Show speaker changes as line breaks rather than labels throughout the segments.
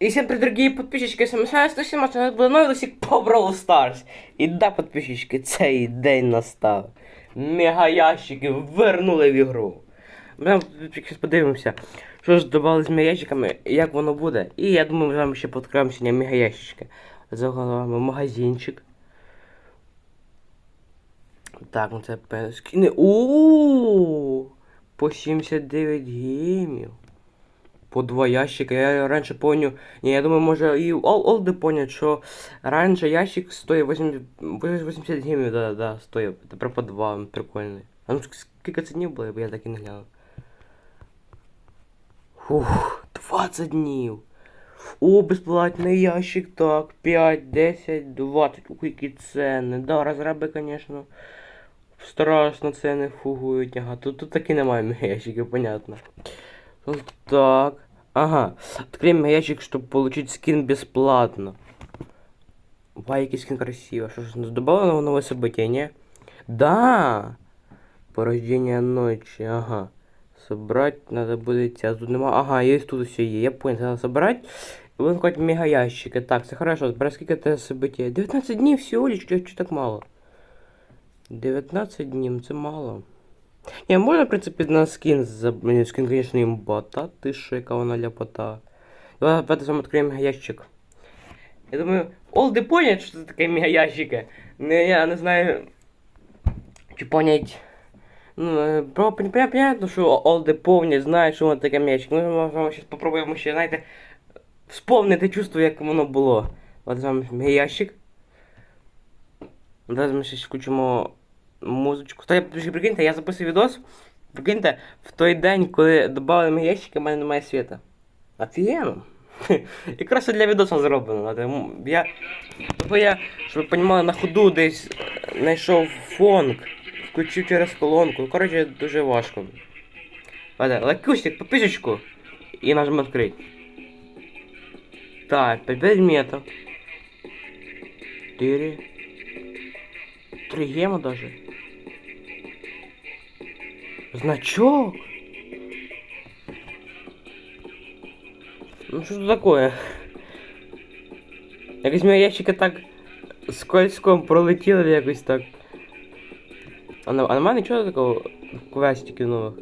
И всем привет, дорогие подписчики, с вами 117 буде новий лисик по Brawl Stars. І да, подписчики, цей день настав. Мега ящики вернули в ігру. Ми зараз подивимося, що ж додали з мега ящиками, як воно буде. І я думаю, ми з вами ще подкроємо сьогодні мега ящички. Загалом магазинчик. Так, ну це скини. Ууу! По 79 гемів. По два ящика. Я раніше поняв. Ні, я думаю, може і ол- олди понять, що раніше ящик стоїть 80, 80 гемів, да, да, стоїть. Тепер по два, прикольний. А ну ск- скільки це днів було, бо я так і не глянув. Фух, 20 днів. О, безплатний ящик, так, 5, 10, 20. Ух, які ціни. Да, розраби, звісно. Страшно ціни фугують. Ага, тут, тут таки немає ящиків, понятно. Ну, Так. Ага. Откроем ящик, чтобы получить скин бесплатно. Вай, який скин красивый. Что ж, добавлено новое событие, не? Да! Порождение ночи, ага. Собрать надо будет тебя. Тут нема. Ага, есть тут все есть. Я понял, надо собрать. И будем какой-то мега ящик. Так, все хорошо. Собрать сколько это событие? 19 дней всего лишь, что так мало? 19 дней, це мало. Не, можно, в принципе, на скин, за... блин, скин, конечно, имба, та ты шо, яка вона ляпота. Давай, давайте с вами откроем ящик. Я думаю, олды понят, что это такое мега ящика. Но я не знаю, чи понять. Ну, е, про, пон- пон- понятно, що олди повнять, знають, що воно таке м'ячик. Ми з вами зараз попробуємо ще, знаєте, вспомнити чувство, як воно було. От з вами мега ящик. Зараз ми ще включимо музичку. Та я прикиньте, я записую відос. Прикиньте, в той день, коли додали мені ящики, в мене немає світа. Офігенно. Якраз для відосу зроблено. Я, тобто я, щоб ви розуміли, на ходу десь знайшов фонк, включив через колонку. Коротше, дуже важко. Лайкусик, подписочку і нажмем відкрити. Так, 5 предметов. 4. Три гема даже. Значок. Ну что это такое? Якось моя ящика так скользком пролетіли якось так. А, на, а нема нічого такого квестиків нових.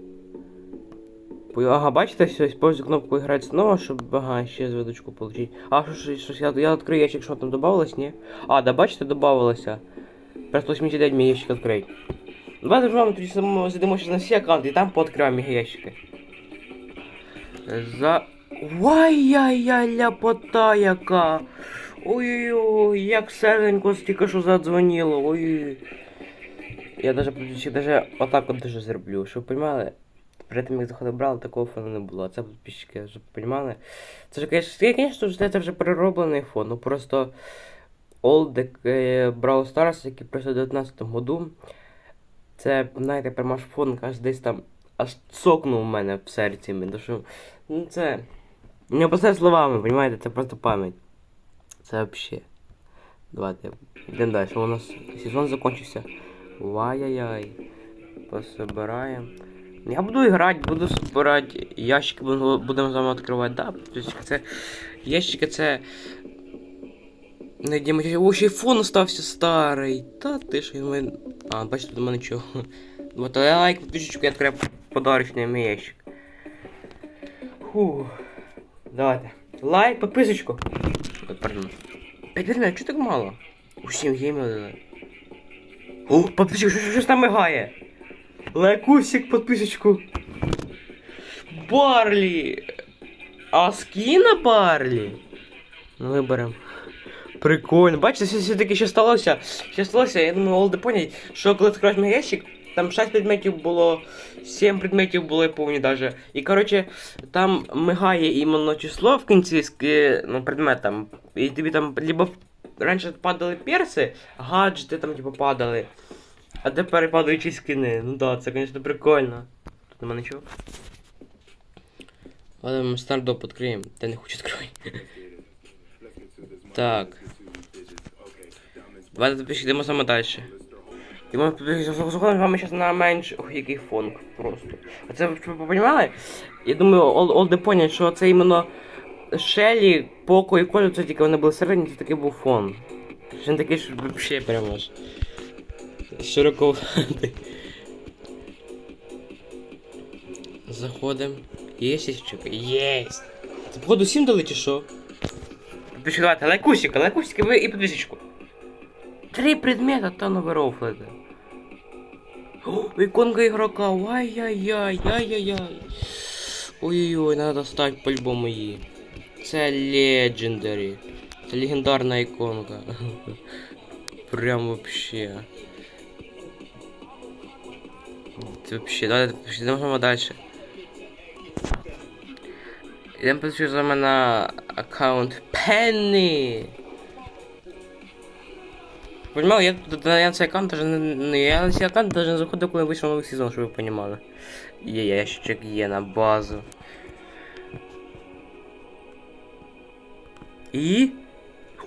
Пой- Ага, бачите, все, использую кнопку играть снова, чтобы, ага, ще звездочку получить. А, що, що, що, я, я открою ящик, що там добавилось, не? А, да, бачите, добавилося. Просто 89 мій ящик відкрити. Давайте ж вам тоді зайдемо ще на всі аккаунти і там пооткриваємо ящики. За... Ой-яй-яй, ляпота яка! Ой-ой-ой, як серденько тільки що задзвонило, ой. Я даже, отак от даже зроблю, щоб ви розуміли, перед тим як заходив брали, такого фону не було. Це підписчики, щоб ви. Це ж, звісно, це вже перероблений фон, ну просто е, Brawl Stars, який пройшов у 19 году, це, знаєте, прямо аж фон аж десь там аж цокнув у мене в серці. Що, ну це. Не описати словами, розумієте, це просто пам'ять. Це взагалі. Давайте, йдемо далі. У нас сезон закончився. Вай-яй-яй. Пособираємо. Я буду грати, буду збирати ящики, будемо з вами відкривати. Да, ящики це. Не діма, о, ще й фон остався старий. Та ти ж він. А, бачите, до мене чого. Вот лайк, підписчику, я відкрив подарочний мій ящик. Фу. Давайте. Лайк, підписочку. От, П'ять верно, чого так мало? Усім дали. О, підписчик, що, що, що там мигає? Лайкусик, підписочку. Барлі. А скіна Барлі? Ну, виберем. Прикольно. Бачите, все, все таки ще сталося. Ще сталося, я думаю, Олди понять, що коли відкриваєш мій ящик, там 6 предметів було, 7 предметів було, я помню даже. І коротше, там мигає іменно число в кінці ск- ну, предметам. І тобі там либо раніше падали перси, гаджети там типу падали. А тепер падаючі скини. Ну да, це, звісно, прикольно. Тут нема нічого. Ладно, ми стардоп відкриємо. Та не хочу відкривати. Так. Давайте тепер йдемо саме далі. Ми заходимо з вами зараз на менш... Ох, який фонк просто. Оце, щоб ви розуміли? Я думаю, ол- олди понять, що це іменно Шелі, Поко і Колю, це тільки вони були середні, це такий був фон. Він такий ж вообще прямо ж. Широковатий. Заходим. Є сіщик? Єсть! Це походу всім дали чи що? Лайкусика, лайкусика ви і підписочку. Три предмета, та ви рофлите. Иконка игрока, ай-яй-яй, ай-яй-яй. Ой-ой-ой, надо достать по-любому її. Це Legendary. Це легендарна іконка. Прям вообще. Це вообще, давайте йдемо далі. Ідемо подивимося на аккаунт Penny. Понимал, я, тут на цей аккаунт даже не, я на цей аккаунт даже не заходив, коли вийшов новий сезон, щоб ви понимали. Є ящичок є на базу. І...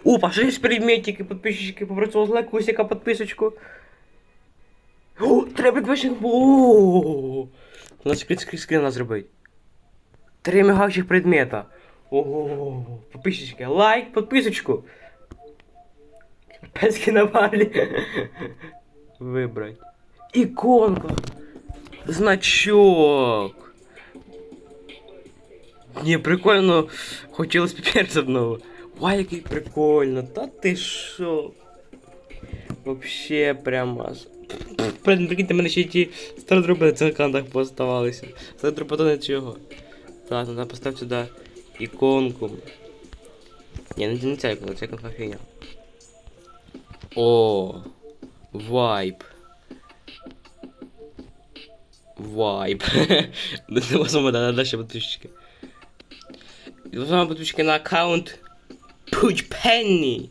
О, пошли предметики, подписчики, попросив з лайкусика подписочку. О, треба підписчик. О, Надо скрин скрин зробити. Три мигаючих предмета. Ого, подписчики, лайк, подписочку. Пески на балі. Вибрать. Іконка. Значок. Ні, прикольно. Хотілося піпець одного. Вай, який прикольно. Та ти шо? Вообще прямо. Блин, прикиньте, мене ще ті стародропи на цих аккаунтах пооставалися. Стародропи то нічого. Так, треба поставити сюди іконку. Ні, не, не ця іконка, ця іконка фігня. О, вайп. Вайп. Не саме да, дальше подписчики. Саме подписчики на аккаунт Пуч Пенні.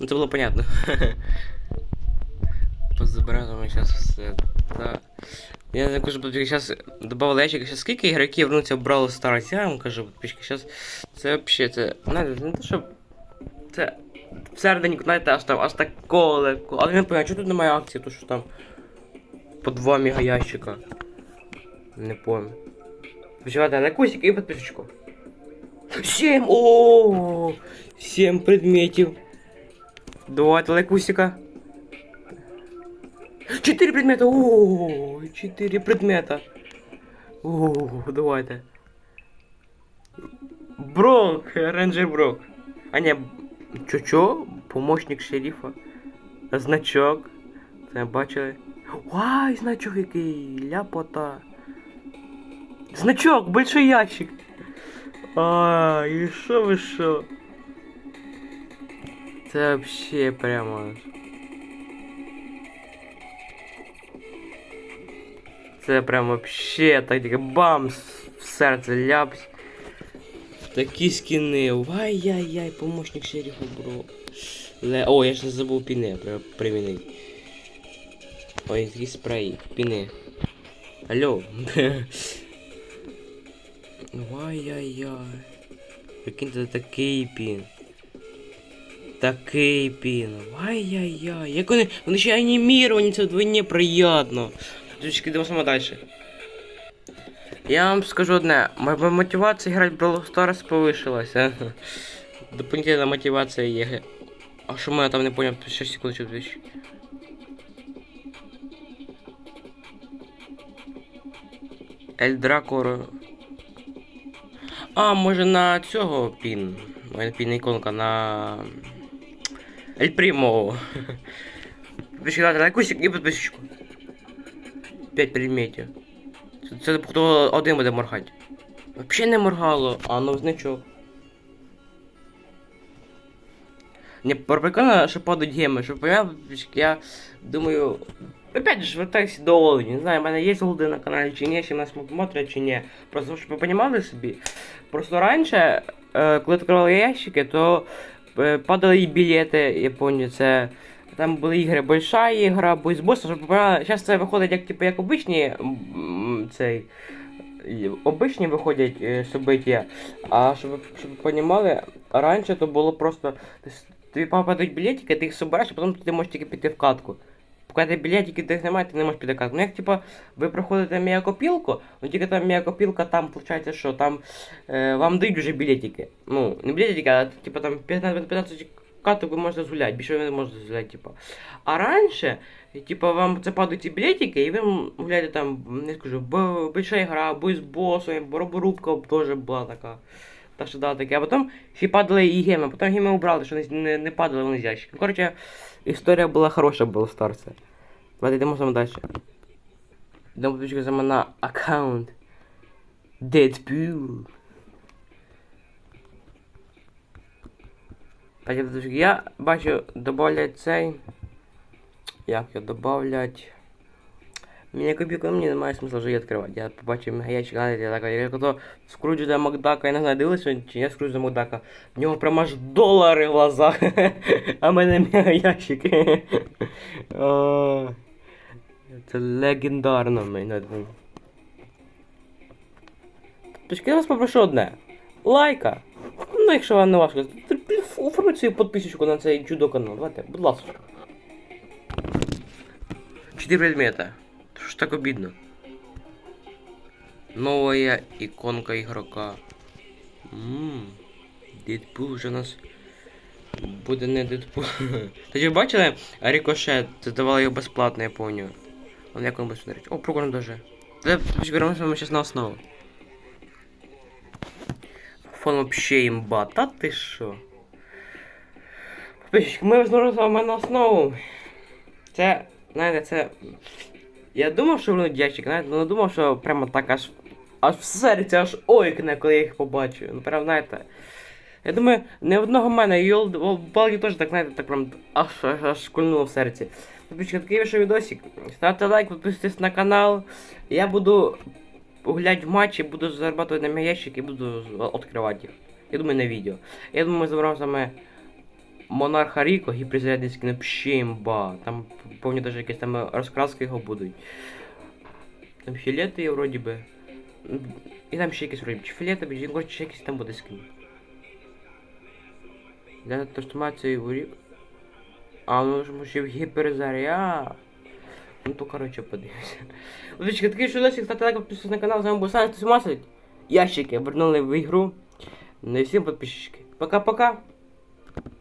Ну це було понятно. Позабираємо зараз все. Так. Я не кажу, подписчики, зараз добавили ящик, зараз скільки ігроків вернуться в Brawl Stars, я вам кажу, подписчики, зараз це взагалі, це, знаєте, не те, що це всередині, знаєте, аж там, аж так коле, коле. Але не пам'ятаю, чого тут немає акції, то що там по 2 мега ящика. Не пам'ятаю. Почувайте на кусик і підписочку. Сім! О, Сім предметів. Давайте лайкусика. Чотири предмета. О, чотири предмета. О, давайте. Брок, рейнджер Брок. А не, чо-чо? Помощник шерифа. Значок. Це бачили. Вай, значок який, ляпота. Значок, большой ящик. А, і що ви що? Це вообще прямо. Це прям вообще так бам в серце ляпсь. Такі скини. Ай-яй-яй, помощник шерифа, бро. Ле... О, я ж не забув піне при... примінити. Ой, такі спреї, піне. Алло. Ай-яй-яй. Прикиньте, такий пін. Такий пін. Ай-яй-яй. Як вони. Вони ще аніміровані, це вдвойне приємно. Дочки, йдемо саме далі. Я вам скажу одне, моя мотивація грати в Brawl Stars повишилася. Дополнительна мотивація є. А що мене там не поняв, 6 секунд чи 2000. Ель Дракор. А, може на цього пін. Мене пін іконка на. Ель Примо. Підписчик, лайкусик і підписчику. 5 предметів. Це, хто один буде моргати. Взагалі не моргало, а ну значок. Не прикольно, що падають геми, щоб поняв, я думаю. Опять же, вертаюся до Олені. Не знаю, в мене є голди на каналі чи ні, чи нас смотрять чи ні. Просто щоб ви розуміли собі. Просто раніше, е, коли відкривали ящики, то е, падали і білети, я пам'ятаю, це. Там були ігри Большая ігра, Бойсбос, щоб ви зараз це виходить як типу як обичні цей. Обичні виходять е, собиття, а щоб, щоб ви розуміли, раніше то було просто. ти Тобі попадають білетики, ти їх собираєш, а потім ти можеш тільки піти в катку. Коли білетики тих немає, ти не можеш піде карту. Ну як типа ви проходите мегакопілку, ну тільки там мегакопілка, там виходить, що там е, вам дають вже білетики. Ну, не білетики, а типа там 15 15 каток ви згуляти, більше не можете згуляти, типа. А раніше, типа, вам це падають ці білетики, і ви гуляєте там, не скажу, більша гра, бой з босом, роборубка теж була така. Так що да, таке. А потім ще падали і геми, потім геми убрали, що не, не, падали вони з ящиків. Коротше, історія була хороша, була старця. Давайте йдемо саме далі. Йдемо підписуємо на аккаунт Deadpool. Я, бачу, добавлять цей. Як його добавлять. Мені копійку, ну, мені немає смисла вже її відкривати. Я побачив мегаячик, знаєте, я так, я коли Скруджу до Макдака, я не знаю, дивилися, чи я Скруджу до Макдака. В нього прям аж долари в глазах. А в мене мегаячик. О, Це легендарно, мені. Точки, я вас попрошу одне. Лайка. Ну, якщо вам не важко, оформіть свою підписочку на цей чудо канал. Давайте, будь ласка. Четыре предмета. Что так обидно? Новая иконка игрока. Ммм. Дедпул уже у нас буде не Дедпул. Та ви бачили Рикошет? Це давали його безплатно, я помню. Он як він буде смотреть? О, прикольно даже. Да, беремо ми зараз на основу. Фон вообще имба. Та ти що? Ми знову на основу. Це, знаєте, це. Я думав, що воно дядчик, знаєте, але не думав, що прямо так аж. Аж в серці аж ойкне, коли я їх побачу. Ну прям знаєте. Я думаю, не одного мене, і у Балді теж так, знаєте, так прям аж аж, аж шкульнуло в серці. Підписчики, такий вийшов відосик. Ставте лайк, підписуйтесь на канал. Я буду гуляти в матчі, буду зарабатувати на мій ящик і буду відкривати їх. Я думаю, на відео. Я думаю, ми заберемо саме Монарха Ріко, гіперзарядний скін Пшимба. Там, помню, даже якісь там розкраски його будуть. Там філети вроді би. І там ще якісь вроді. Чи філети, чи ще якийсь там буде скін. Для трансформації в рік. А, ну ж ще в гіперзаряд. Ну то коротше подивимося. Удочки, такий що досі, ставте лайк, підписуйтесь на канал, з вами був Саня Тусмасович. Ящики вернули в ігру. Ну всім підписчики. Пока-пока.